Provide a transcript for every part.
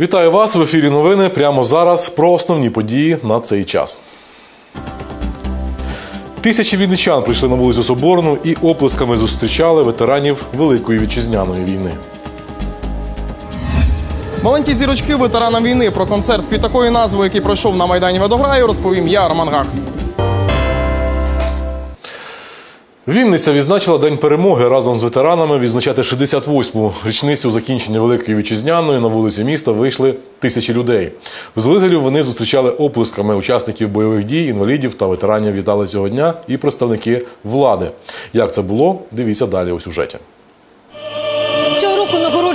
Вітаю вас в ефірі. Новини прямо зараз про основні події на цей час. Тисячі вінничан прийшли на вулицю Соборну і оплесками зустрічали ветеранів Великої вітчизняної війни. Маленькі зірочки ветеранам війни про концерт під такою назвою, який пройшов на майдані Водограю, розповім я, Роман Гах. Вінниця відзначила День перемоги разом з ветеранами. Відзначати 68-му річницю закінчення Великої вітчизняної на вулиці міста вийшли тисячі людей. Визволителів вони зустрічали оплесками учасників бойових дій, інвалідів та ветеранів. Вітали цього дня і представники влади. Як це було? Дивіться далі у сюжеті.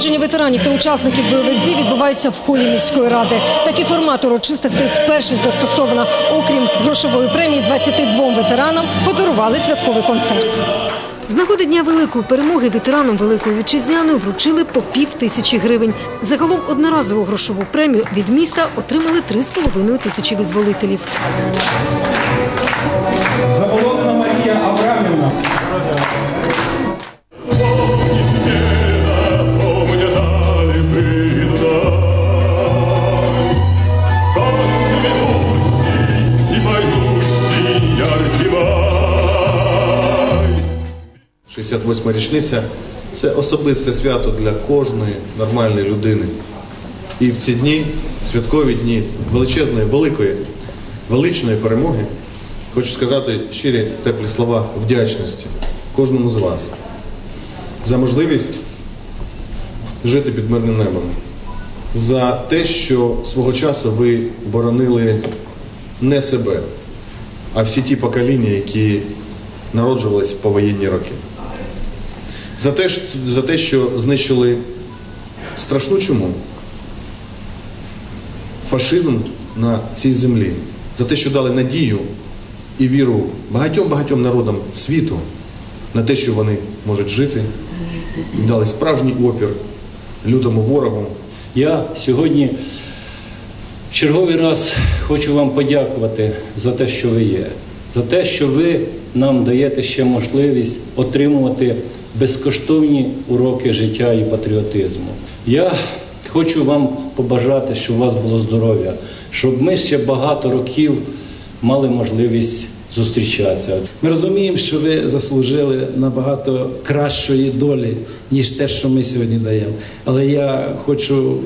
Нагородження ветеранів та учасників бойових дій відбувається в холі міської ради. Такий формат урочистостей вперше застосовано. Окрім грошової премії, 22 ветеранам подарували святковий концерт. З нагоди дня великої перемоги ветеранам Великої вітчизняної вручили по пів тисячі гривень. Загалом одноразову грошову премію від міста отримали 3,5 тисячі визволителів. Заболотна Марія Абрамівна. – 68 річниця це особисте свято для кожної нормальної людини. І в ці дні, святкові дні величезної, великої, величної перемоги, хочу сказати щирі теплі слова вдячності кожному з вас за можливість жити під мирним небом, за те, що свого часу ви боронили не себе, а всі ті покоління, які народжувались по воєнні роки. За те, за те, що знищили страшну чуму, фашизм на цій землі, за те, що дали надію і віру багатьом-багатьом народам світу на те, що вони можуть жити, і дали справжній опір лютому ворогу, Я сьогодні в черговий раз хочу вам подякувати за те, що ви є, за те, що ви нам даєте ще можливість отримувати безкоштовні уроки життя і патріотизму. Я хочу вам побажати, щоб у вас було здоров'я, щоб ми ще багато років мали можливість зустрічатися. Ми розуміємо, що ви заслужили набагато кращої долі, ніж те, що ми сьогодні даємо. Але я хочу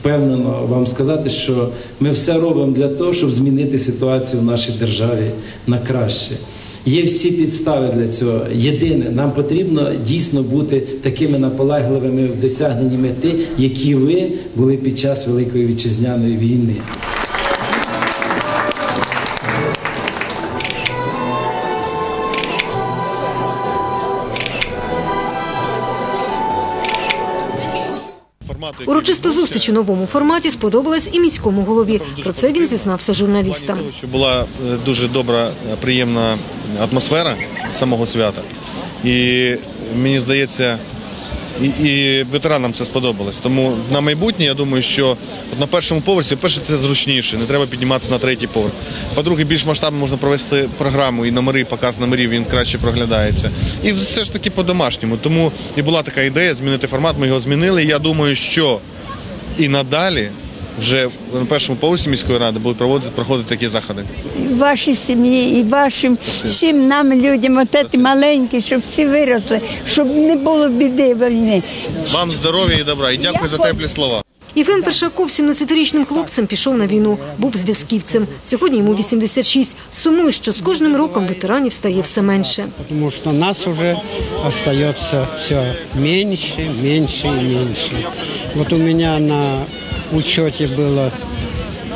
впевнено вам сказати, що ми все робимо для того, щоб змінити ситуацію в нашій державі на краще. Є всі підстави для цього. Єдине, нам потрібно дійсно бути такими наполегливими в досягненні мети, які ви були під час Великої вітчизняної війни. Урочиста зустріч у новому форматі сподобалась і міському голові. Про це він зізнався журналістам. Що була е, дуже добра, е, приємна атмосфера самого свята. І мені здається, і, і ветеранам це сподобалось. Тому на майбутнє я думаю, що от на першому поверсі, перше, це зручніше, не треба підніматися на третій поверх. По-друге, більш масштабно можна провести програму і номери, показ номерів він краще проглядається. І все ж таки по-домашньому. Тому і була така ідея змінити формат. Ми його змінили. Я думаю, що і надалі. Вже на першому поверсі міської ради будуть проводити проходити такі заходи. І вашій сім'ї, і вашим всім нам, людям, от ці маленькі, щоб всі виросли, щоб не було біди війни. Вам здоров'я і добра, і дякую за теплі слова. Євген Першаков 17-річним хлопцем пішов на війну, був зв'язківцем. Сьогодні йому 86. Сумує, що з кожним роком ветеранів стає все менше. потому что нас уже остается все меньше, меньше и меньше. Вот у меня на учете было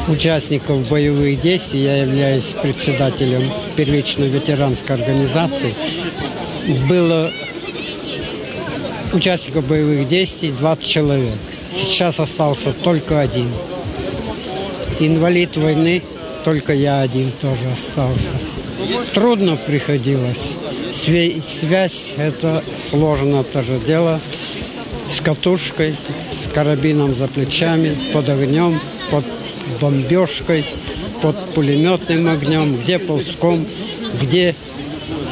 участников боевых действий, я являюсь председателем первичной ветеранской организации. Было участников боевых действий 20 человек. Сейчас остался только один. Инвалид войны, только я один тоже остался. Трудно приходилось. Связь – это сложно тоже дело. С катушкой, с карабином за плечами, под огнем, под бомбежкой, под пулеметным огнем, где ползком, где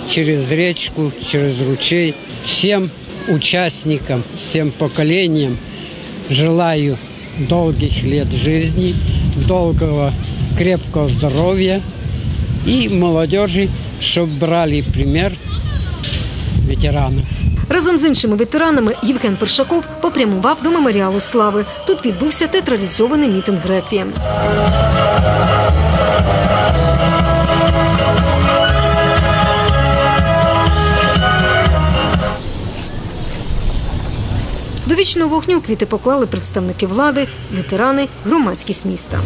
через речку, через ручей. Всем участникам, всем поколениям желаю долгих лет жизни, долгого крепкого здоровья и молодежи, чтобы брали пример с ветеранов. Разом з іншими ветеранами Євген Першаков попрямував до меморіалу слави. Тут відбувся театралізований мітинг реквієм. До вічного вогню квіти поклали представники влади, ветерани, громадськість міста.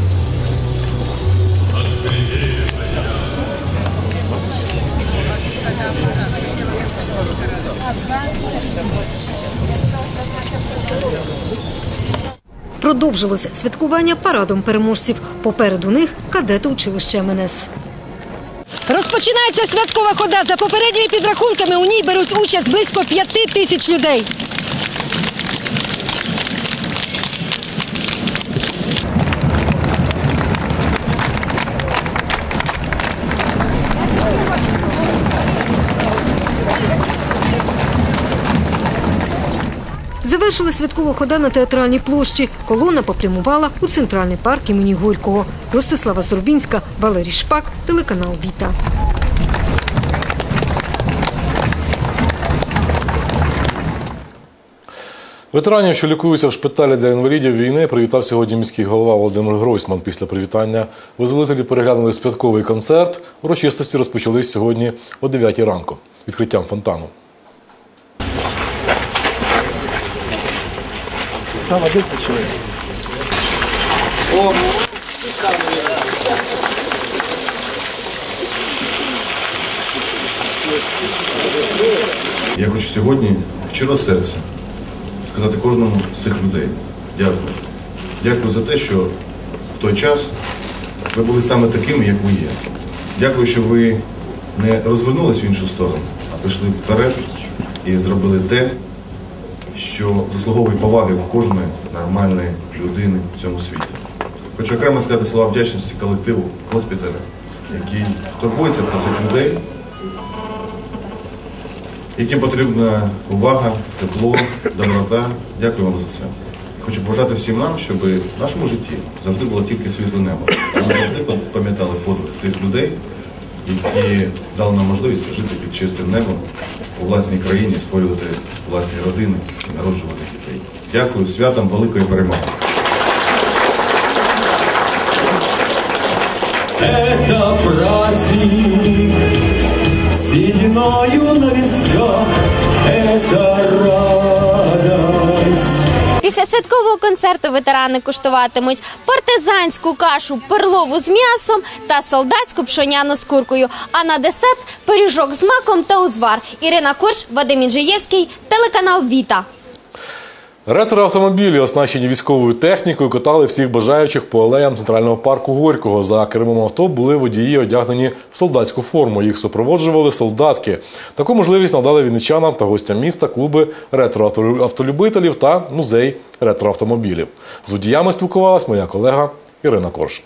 Продовжилось святкування парадом переможців. Попереду них кадети училища МНС. Розпочинається святкова хода. За попередніми підрахунками у ній беруть участь близько п'яти тисяч людей. Завершила святкова хода на театральній площі. Колона попрямувала у центральний парк імені Горького. Ростислава Зорбінська, Валерій Шпак, телеканал Віта. Ветеранів, що лікуються в шпиталі для інвалідів війни, привітав сьогодні міський голова Володимир Гройсман. Після привітання визволителі переглянули святковий концерт. Урочистості розпочались сьогодні о 9 ранку відкриттям фонтану. Я хочу сьогодні щиро серця сказати кожному з цих людей дякую. Дякую за те, що в той час ви були саме такими, як ви є. Дякую, що ви не розвернулись в іншу сторону, а пішли вперед і зробили те, що заслуговує поваги в кожної нормальної людини в цьому світі. Хочу окремо сказати слова вдячності колективу госпіталя, який турбується про цих людей, яким потрібна увага, тепло, доброта. Дякую вам за це. Хочу побажати всім нам, щоб в нашому житті завжди було тільки світле небо. Ми завжди пам'ятали подвиг тих людей, які дали нам можливість жити під чистим небом у власній країні, створювати власні родини і народжувати дітей. Дякую святом великої перемоги. Это праздник Після святкового концерту ветерани куштуватимуть партизанську кашу перлову з м'ясом та солдатську пшоняну з куркою. А на десерт пиріжок з маком та узвар. Ірина Корж, Вадим Інжиєвський, телеканал Віта. Ретро-автомобілі, оснащені військовою технікою, катали всіх бажаючих по алеям центрального парку Горького. За кермом авто були водії, одягнені в солдатську форму. Їх супроводжували солдатки. Таку можливість надали вінничанам та гостям міста клуби ретро-автолюбителів та музей ретроавтомобілів. З водіями спілкувалась моя колега Ірина Корж.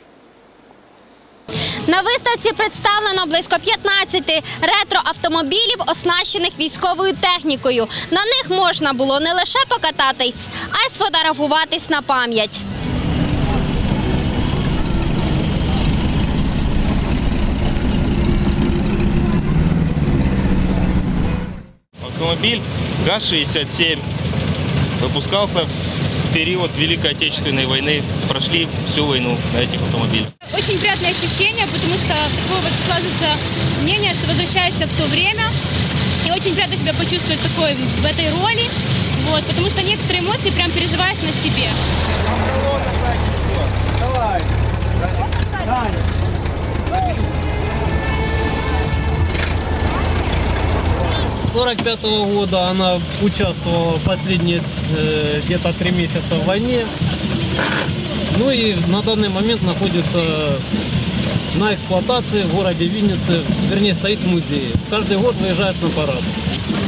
На виставці представлено близько 15 ретро-автомобілів, оснащених військовою технікою. На них можна було не лише покататись, а й сфотографуватись на пам'ять. Автомобиль ГАЗ-67 выпускался в период Великой Отечественной войны. Прошли всю войну на этих автомобилях. Очень приятное ощущение, потому что такое вот складывается мнение, что возвращаешься в то время. И очень приятно себя почувствовать такой в этой роли. Вот, потому что некоторые эмоции прям переживаешь на себе. С 45 года она участвовала последние э, где-то три месяца в войне. Ну и на данный момент находится на эксплуатации в городе Винницы, вернее стоит в музее. Каждый год выезжает на парад.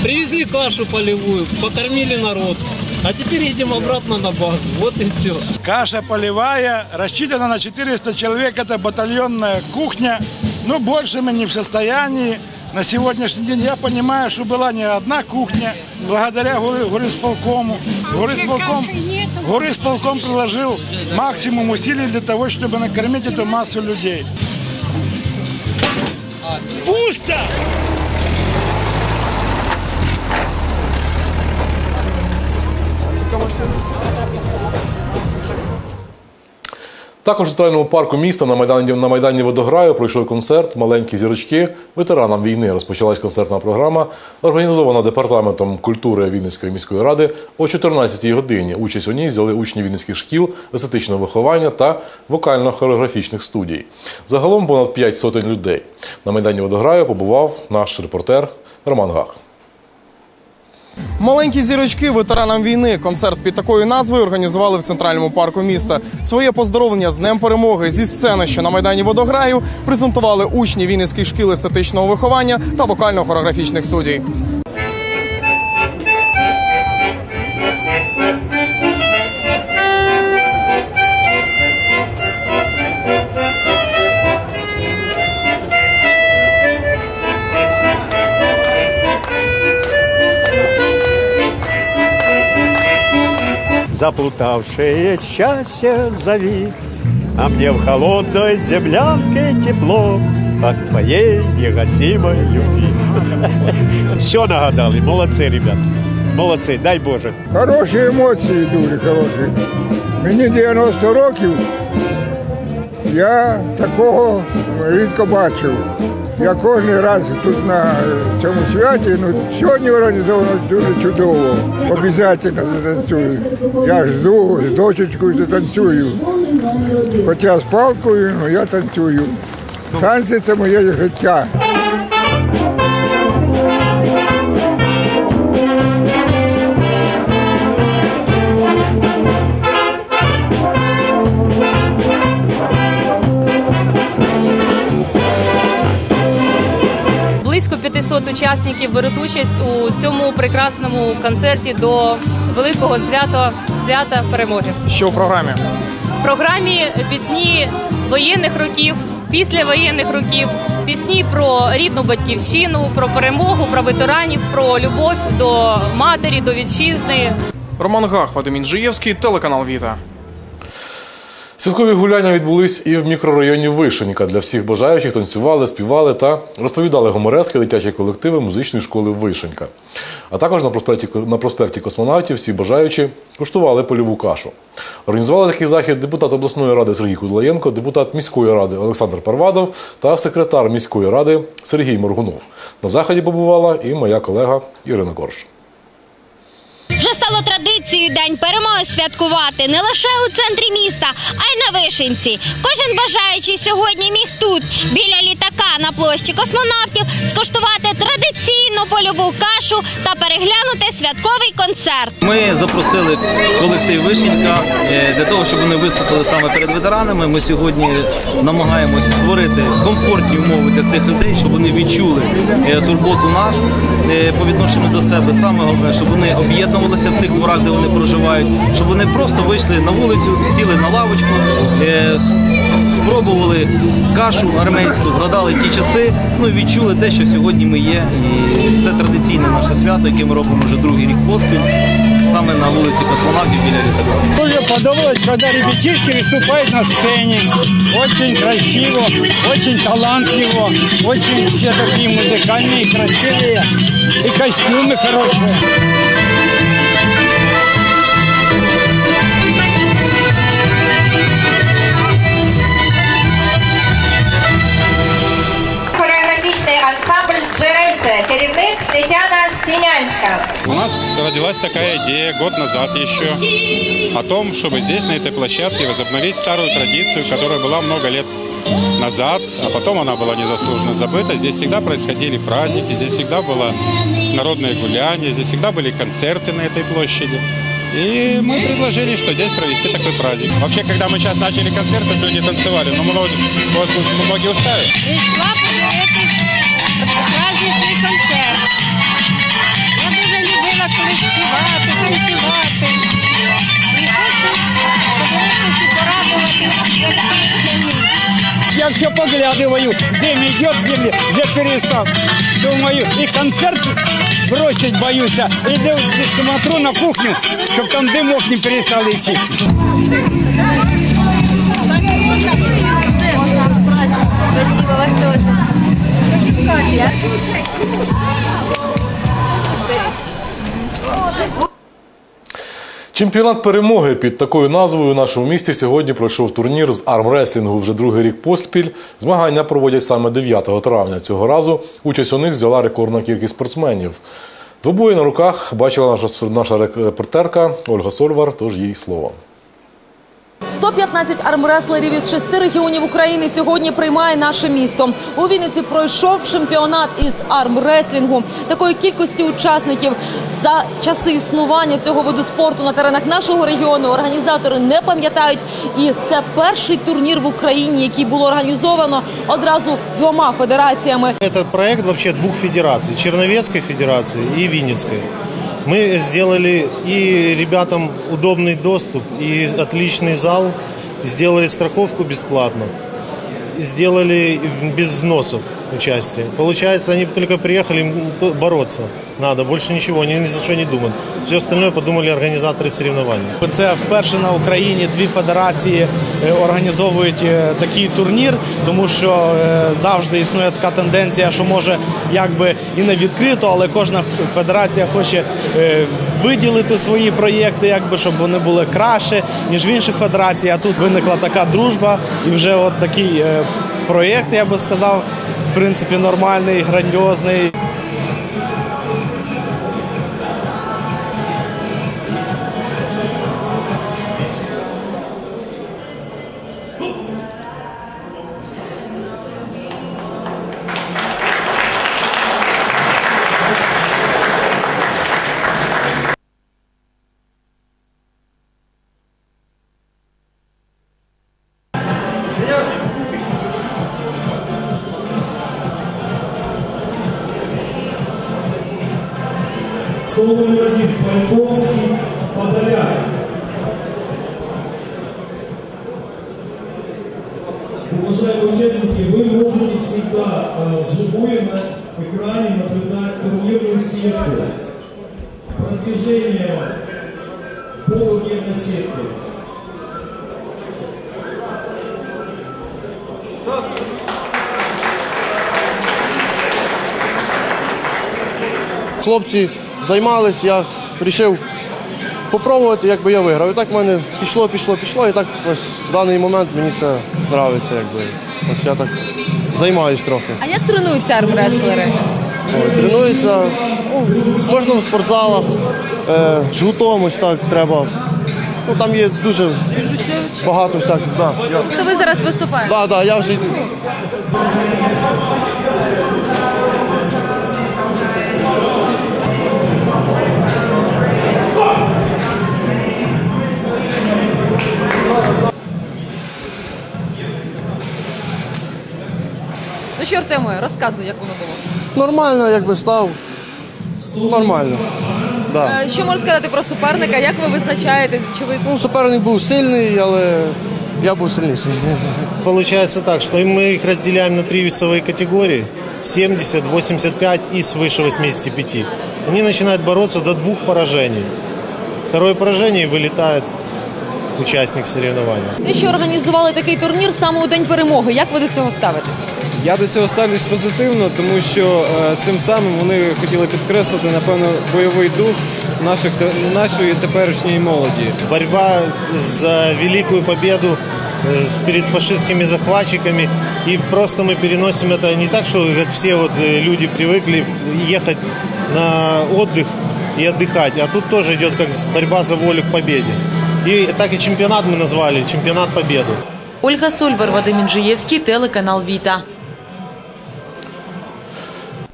Привезли кашу полевую, покормили народ. А теперь едем обратно на базу. Вот и все. Каша полевая, рассчитана на 400 человек, это батальонная кухня. Но больше мы не в состоянии. На сегодняшний день я понимаю, что была не одна кухня, благодаря горе- горисполкому. Горисполком нет, Горы с полком приложил максимум усилий для того, чтобы накормить эту массу людей. Пусто! Також у центральному парку міста на майдані на майдані водограю пройшов концерт Маленькі зірочки ветеранам війни. Розпочалась концертна програма, організована департаментом культури Вінницької міської ради о 14-й годині. Участь у ній взяли учні вінницьких шкіл, естетичного виховання та вокально-хореографічних студій. Загалом понад 5 сотень людей. На майдані водограю побував наш репортер Роман Гах. Маленькі зірочки ветеранам війни. Концерт під такою назвою організували в центральному парку міста. Своє поздоровлення з Днем перемоги зі сцени, що на майдані водограю, презентували учні Вінницьких шкіл естетичного виховання та вокально-хореографічних студій. Заплутавшее счастье зови, А мне в холодной землянке тепло От твоей негасимой любви. Все нагадали. Молодцы, ребят. Молодцы, дай Боже. Хороші емоції, дуже хороші. Мені 90 років. Я такого рідко бачив. Я кожен раз тут на цьому святі, ну сьогодні організовано дуже чудово. Обов'язково затанцюю. Я жду з дочечкою затанцюю. Хоча з палкою, але я танцюю. Танці це моє життя. Учасників беруть участь у цьому прекрасному концерті до великого свята свята перемоги. Що в програмі? В програмі пісні воєнних років, післявоєнних років, пісні про рідну батьківщину, про перемогу, про ветеранів, про любов до матері, до вітчизни. Роман Гах, Вадим Інжиєвський, телеканал Віта. Святкові гуляння відбулись і в мікрорайоні Вишенька. Для всіх бажаючих танцювали, співали та розповідали гуморески дитячі колективи музичної школи Вишенька. А також на проспекті, на проспекті космонавтів всі бажаючі куштували польову кашу. Організували такий захід депутат обласної ради Сергій Кудлаєнко, депутат міської ради Олександр Парвадов та секретар міської ради Сергій Моргунов. На заході побувала і моя колега Ірина Корж. Вже стало традицією День перемоги святкувати не лише у центрі міста, а й на Вишенці. Кожен бажаючий сьогодні міг тут, біля літака на площі космонавтів, скуштувати традиційну польову кашу та переглянути святковий концерт. Ми запросили колектив Вишенька е, для того, щоб вони виступили саме перед ветеранами. Ми сьогодні намагаємось створити комфортні умови для цих людей, щоб вони відчули е, турботу нашу е, по відношенню до себе. Саме головне, щоб вони об'єднувалися в цих дворах, де вони проживають, щоб вони просто вийшли на вулицю, сіли на лавочку. е, с- Спробували кашу армейську, згадали ті часи, ну і відчули те, що сьогодні ми є. І це традиційне наше свято, яке ми робимо вже другий рік поспіль, саме на вулиці космонавтів біля літака. Мне подобалось, когда ребятишки выступают на сцене. Очень красиво, очень талантливо, очень все такие музыкальные, красивые. И костюмы хорошие. Керівник Тетяна Стінянська. У нас родилась такая идея год назад еще о том, чтобы здесь, на этой площадке, возобновить старую традицию, которая была много лет назад, а потом она была незаслуженно забыта. Здесь всегда происходили праздники, здесь всегда было народное гуляние, здесь всегда были концерты на этой площади. И мы предложили, что здесь провести такой праздник. Вообще, когда мы сейчас начали концерты, люди танцевали, но многие, многие устали. Подивитись співати, танцювати. І хочу подивитись і порадувати всіх мені. я все поглядываю, дым идет, дым идет, уже перестал. Думаю, и концерт бросить боюсь, а иду, смотрю на кухню, чтобы там дымок не перестал идти. Спасибо, вас тоже. Чемпіонат перемоги під такою назвою у нашому місті сьогодні пройшов турнір з армреслінгу вже другий рік поспіль. Змагання проводять саме 9 травня. Цього разу участь у них взяла рекордна кількість спортсменів. Двобої на руках бачила наша, наша репортерка Ольга Сольвар, тож їй слово. 115 армреслерів із шести регіонів України сьогодні приймає наше місто. У Вінниці пройшов чемпіонат із армреслінгу. Такої кількості учасників за часи існування цього виду спорту на теренах нашого регіону організатори не пам'ятають. І це перший турнір в Україні, який було організовано одразу двома федераціями. Это проект вообще двух федераций, Черновецкой федерации и Винницкой. Мы сделали и ребятам удобный доступ, и отличный зал, сделали страховку бесплатно, сделали без взносов участие. Получается, они только приехали, им бороться надо, больше ничего, они ни за что не думают. Все остальное подумали организаторы соревнований. Це вперше на Україні дві федерації е, організовують е, такий турнір, тому що е, завжди існує така тенденція, що може якби і не відкрито, але кожна федерація хоче виділити свої проєкти, якби щоб вони були краще ніж в інших федерацій. А тут виникла така дружба, і вже от такий проєкт, я би сказав, принципі, нормальний, грандіозний. Вживую на экране наблюдать турнирную сетку. Продвижение полугенной сетки. Хлопці займались, я вирішив попробувати, якби я виграв. І так в мене пішло, пішло, пішло, і так ось в даний момент мені це подобається, якби. Ось я так займаюсь трохи. А як тренуються армреслери? Ой, тренуються, ну, можна в спортзалах, е, жгутом ось так треба. Ну, там є дуже багато всяких. Да, я. То ви зараз виступаєте? Да, да, я вже йду. Ну що, Артеме, розказуй, як воно було. Нормально, якби став. Нормально. Да. Е, Що можна сказати про суперника? Як ви визначаєте, чи ви Ну, суперник був сильний, але я був сильніший. Получается так, что мы их разделяем на три весовые категории. 70, 85 и свыше 85. Они начинают бороться до двух поражений. Второе поражение и вылетает участник соревнования. те, що організували такий турнір саме у день перемоги? Як ви до цього ставите? Я до цього ставлюсь позитивно, тому що е, цим самим вони хотіли підкреслити, напевно, бойовий дух наших те- нашої теперішньої молоді. Борьба за великую победу э, перед фашистскими захватчиками. И просто мы переносим это не так, что как все вот э, люди привыкли ехать на отдых и отдыхать. А тут тоже идет как борьба за волю к победе. И так и чемпионат мы назвали, чемпионат победы. Ольга Сольвер, Вадим Інжиєвський, телеканал Віта.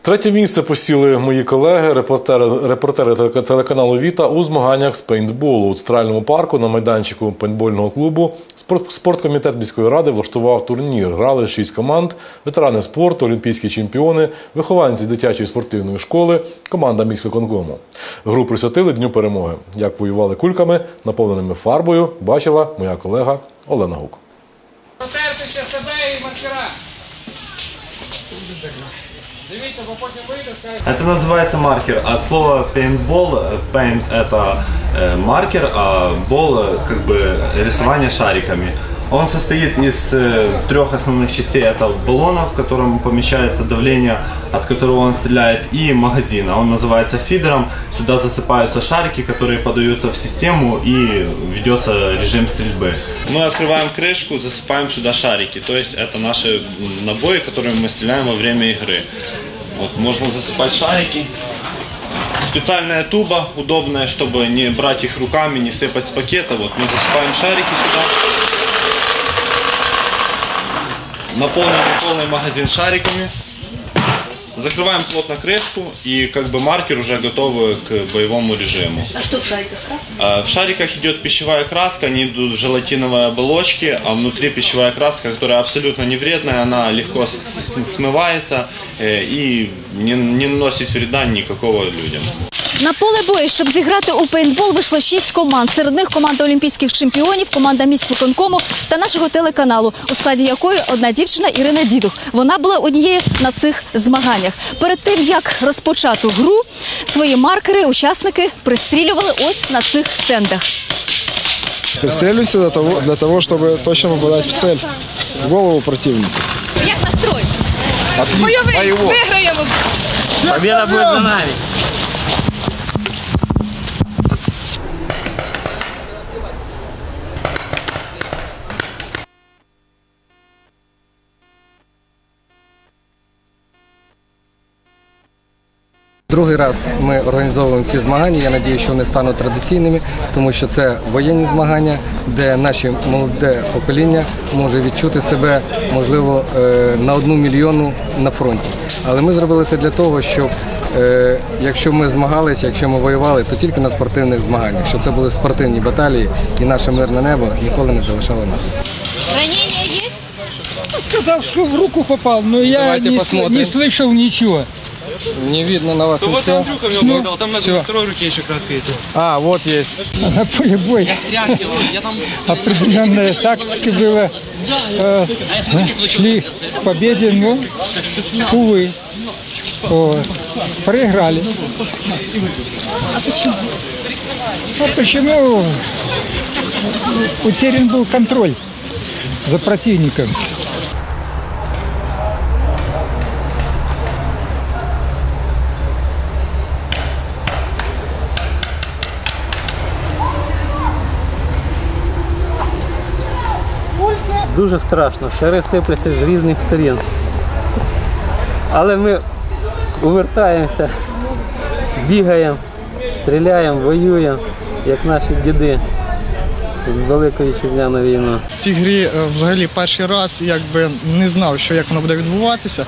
Третє місце посіли мої колеги, репортери, репортери телеканалу Віта у змаганнях з пейнтболу у центральному парку на майданчику пейнтбольного клубу. Спорт, спорткомітет міської ради влаштував турнір. Грали шість команд: ветерани спорту, олімпійські чемпіони, вихованці дитячої спортивної школи, команда міськвиконкому. Гру присвятили Дню перемоги. Як воювали кульками, наповненими фарбою, бачила моя колега Олена Гук. Протерти ще себе і Это называется маркер. От слова paintball, э, paint это э, маркер, а ball э, как бы рисование шариками. Он состоит из э, трех основных частей. Это баллона, в котором помещается давление, от которого он стреляет, и магазина. Он называется фидером. Сюда засыпаются шарики, которые подаются в систему и ведется режим стрельбы. Мы открываем крышку, засыпаем сюда шарики. То есть это наши набои, которыми мы стреляем во время игры. Вот, можно засыпать шарики. Специальная туба, удобная, чтобы не брать их руками, не сыпать с пакета. Вот мы засыпаем шарики сюда. Наполним полный магазин шариками. Закрываем плотно крышку и как бы маркер уже готовы к боевому режиму. А что в шариках? Краска? А, В шариках идет пищевая краска, они идут в желатиновой оболочке, а внутри пищевая краска, которая абсолютно не вредная, она легко с- смывается э, и не, не наносит вреда никакого людям. На поле бою, щоб зіграти у пейнтбол, вийшло шість команд. Серед них команда олімпійських чемпіонів, команда міськвиконкому та нашого телеканалу, у складі якої одна дівчина Ірина Дідух. Вона була однією на цих змаганнях. Перед тим як розпочати гру, свої маркери учасники пристрілювали ось на цих стендах. Пристреливайся для того, для того, чтобы точно попадать в цель, в голову противника. Як настрой? Бойовий, Выиграем. Победа будет за нами. Другий раз ми організовуємо ці змагання. Я сподіваюся, що вони стануть традиційними, тому що це воєнні змагання, де наше молоде покоління може відчути себе, можливо, е, на одну мільйону на фронті. Але ми зробили це для того, щоб е, якщо ми змагалися, якщо ми воювали, то тільки на спортивних змаганнях, щоб це були спортивні баталії, і наше мирне небо ніколи не залишало нас. Ранення є? Сказал, что в руку попал, но я Давайте не, не слышал ничего. Не видно на вашем вот всё. Андрюха у него Ну, там на всё. второй руке еще краска есть. А, вот есть. На поле боя определенная тактика была. Э, шли к победе, но, увы, вот, проиграли. А почему? А почему утерян был контроль за противником? Дуже страшно, шари сипляться з різних сторін. Але ми увертаємося, бігаємо, стріляємо, воюємо, як наші діди в Велику вітчизняну війну. В цій грі е, взагалі перший раз якби не знав, що як воно буде відбуватися.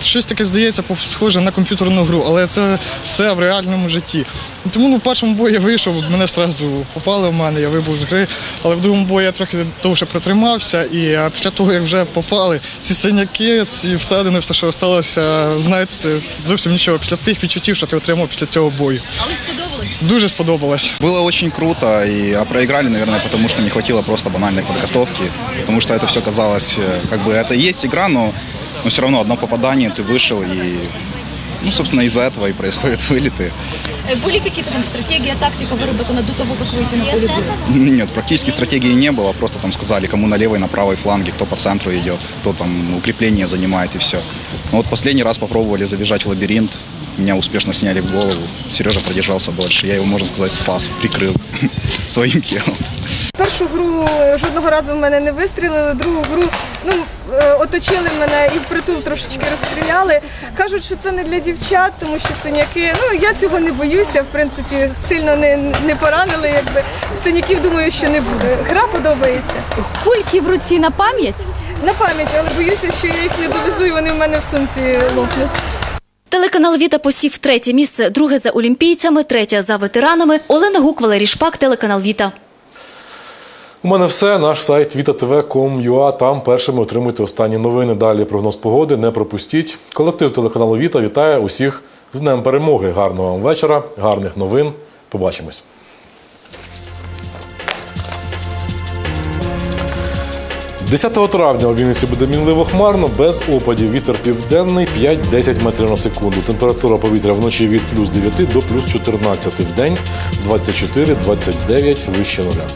Щось таке здається схоже на комп'ютерну гру, але це все в реальному житті. Тому ну, в першому бою я вийшов, мене одразу попали в мене, я вибув з гри. Але в другому бою я трохи довше протримався. І е, після того, як вже попали ці синяки, ці всадини, все, що залишилося, знаєте, це зовсім нічого. Після тих відчуттів, що ти отримав після цього бою. Але сподобалось? Дуже сподобалось. Было очень круто, и, а проиграли, наверное, потому что не хватило просто банальной подготовки, потому что это все казалось, э, как бы это и есть игра, но, но все равно одно попадание, ты вышел, и, ну, собственно, из-за этого и происходят вылеты. Э, Были какие-то там стратегии, тактика выработана до того, как выйти на поле боя? Нет, практически стратегии не было, просто там сказали, кому на левой, на правой фланге, кто по центру идет, кто там укрепление занимает и все. Но вот последний раз попробовали забежать в лабиринт, меня успешно сняли в голову, Сережа продержался дольше, я его, можно сказать, спас, прикрыл своим телом. Першу гру жодного разу в мене не вистрілили, другу гру ну, е, оточили мене і впритул трошечки розстріляли. Кажуть, що це не для дівчат, тому що синяки. Ну я цього не боюся, в принципі, сильно не, не поранили. Якби синяків думаю, що не буде. Гра подобається. Кульки в руці на пам'ять? На пам'ять, але боюся, що я їх не довезу і вони в мене в сумці лопнуть. Телеканал Віта посів третє місце, друге за олімпійцями, третє за ветеранами. Олена Гук, Валерій Шпак, телеканал Віта. У мене все. Наш сайт vitatv.com.ua. Там першими отримуйте останні новини. Далі прогноз погоди. Не пропустіть. Колектив телеканалу Віта вітає усіх з Днем Перемоги. Гарного вам вечора, гарних новин. Побачимось. 10 травня у Вінниці буде мінливо хмарно, без опадів. Вітер південний 5-10 метрів на секунду. Температура повітря вночі від плюс 9 до плюс 14. В день 24-29 вище нуля.